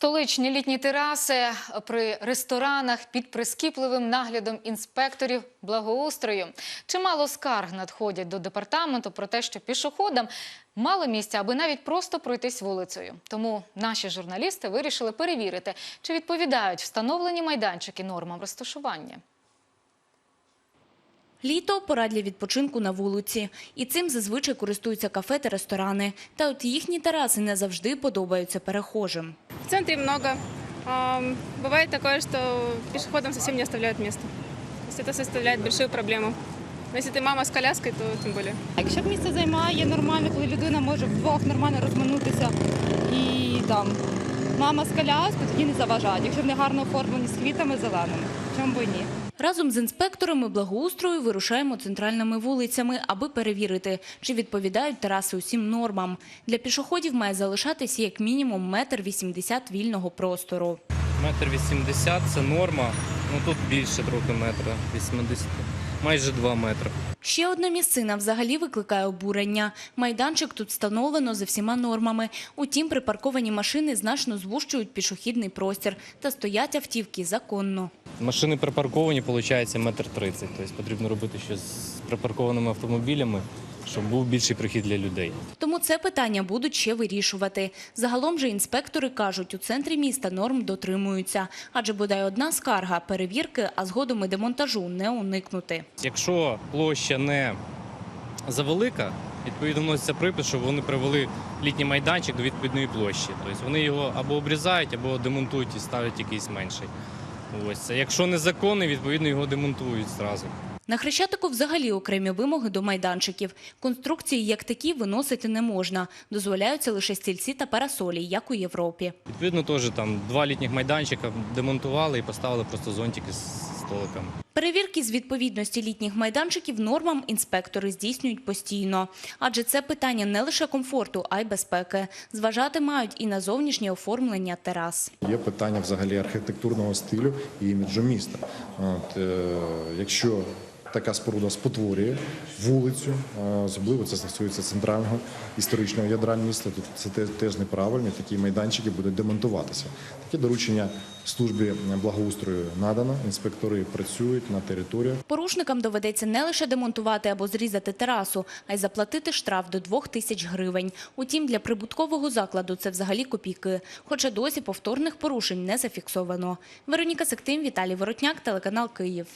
Столичні літні тераси при ресторанах під прискіпливим наглядом інспекторів благоустрою. Чимало скарг надходять до департаменту про те, що пішоходам мало місця, аби навіть просто пройтись вулицею. Тому наші журналісти вирішили перевірити, чи відповідають встановлені майданчики нормам розташування. Літо – пора для відпочинку на вулиці. І цим зазвичай користуються кафе та ресторани. Та от їхні тераси не завжди подобаються перехожим В центре много. Ам, Бывает такое, что пешеходам совсем не оставляют место. То есть это составляет большую проблему. Но если ты мама с коляской, то тем более. А Якщо місце займає нормально, коли людина може вдвох нормально розминутися і там мама з коляскою, тоді не заважають. Якщо вони гарно оформлені з квітами зеленими, чому б і ні? Разом з інспекторами благоустрою вирушаємо центральними вулицями, аби перевірити, чи відповідають тераси усім нормам. Для пішоходів має залишатися як мінімум метр вісімдесят вільного простору. Метр вісімдесят це норма. Ну тут більше трохи метра вісімдесят. Майже два метри. Ще одна місцина взагалі викликає обурення. Майданчик тут встановлено за всіма нормами. Утім, припарковані машини значно звужують пішохідний простір та стоять автівки законно. Машини припарковані, виходить, метр тридцять. Тобто потрібно робити щось з припаркованими автомобілями, щоб був більший прихід для людей. Тому це питання будуть ще вирішувати. Загалом же інспектори кажуть, у центрі міста норм дотримуються. Адже бодай одна скарга – перевірки, а згодом і демонтажу не уникнути. Якщо площа не завелика, відповідно вноситься припис, щоб вони привели літній майданчик до відповідної площі. Тобто вони його або обрізають, або демонтують і ставлять якийсь менший. Ось це. Якщо незаконний, відповідно його демонтують зразу. На Хрещатику взагалі окремі вимоги до майданчиків. Конструкції як такі виносити не можна. Дозволяються лише стільці та парасолі, як у Європі. Відповідно, теж там два літніх майданчика демонтували і поставили просто зонтики з столиками. Перевірки з відповідності літніх майданчиків нормам інспектори здійснюють постійно. Адже це питання не лише комфорту, а й безпеки. Зважати мають і на зовнішнє оформлення терас. Є питання взагалі архітектурного стилю і іміджу міста. От, е, якщо така споруда спотворює вулицю, особливо це стосується центрального історичного ядра міста, то це теж неправильно. Такі майданчики будуть демонтуватися. Таке доручення службі благоустрою надано. Інспектори працюють на територіях. Порушникам доведеться не лише демонтувати або зрізати терасу, а й заплатити штраф до 2 тисяч гривень. Утім, для прибуткового закладу це взагалі копійки. Хоча досі повторних порушень не зафіксовано. Вероніка Сектим, Віталій Воротняк, телеканал Київ.